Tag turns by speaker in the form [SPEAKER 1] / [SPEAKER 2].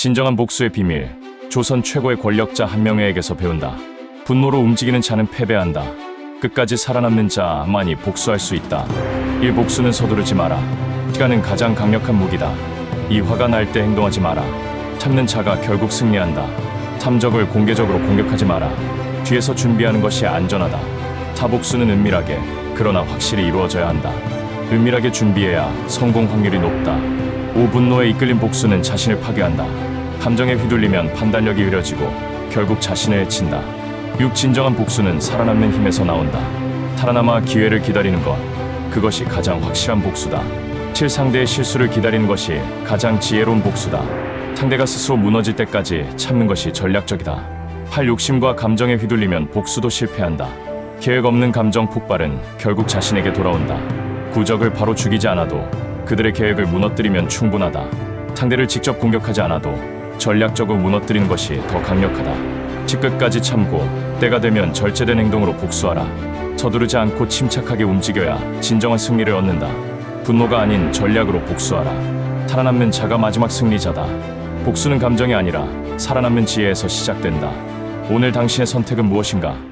[SPEAKER 1] 진정한 복수의 비밀. 조선 최고의 권력자 한 명에게서 배운다. 분노로 움직이는 자는 패배한다. 끝까지 살아남는 자만이 복수할 수 있다. 일 복수는 서두르지 마라. 시간은 가장 강력한 무기다. 이 화가 날 때 행동하지 마라. 참는 자가 결국 승리한다. 탐적을 공개적으로 공격하지 마라. 뒤에서 준비하는 것이 안전하다. 타복수는 은밀하게, 그러나 확실히 이루어져야 한다. 은밀하게 준비해야 성공 확률이 높다. 오분노에 이끌린 복수는 자신을 파괴한다. 감정에 휘둘리면 판단력이 흐려지고 결국 자신을 해친다. 육 진정한 복수는 살아남는 힘에서 나온다. 살아남아 기회를 기다리는 것, 그것이 가장 확실한 복수다. 칠 상대의 실수를 기다리는 것이 가장 지혜로운 복수다. 상대가 스스로 무너질 때까지 참는 것이 전략적이다. 팔 욕심과 감정에 휘둘리면 복수도 실패한다. 계획 없는 감정 폭발은 결국 자신에게 돌아온다. 구적을 바로 죽이지 않아도 그들의 계획을 무너뜨리면 충분하다. 상대를 직접 공격하지 않아도 전략적으로 무너뜨리는 것이 더 강력하다. 치끝까지 참고 때가 되면 절제된 행동으로 복수하라. 서두르지 않고 침착하게 움직여야 진정한 승리를 얻는다. 분노가 아닌 전략으로 복수하라. 살아남는 자가 마지막 승리자다. 복수는 감정이 아니라 살아남는 지혜에서 시작된다. 오늘 당신의 선택은 무엇인가?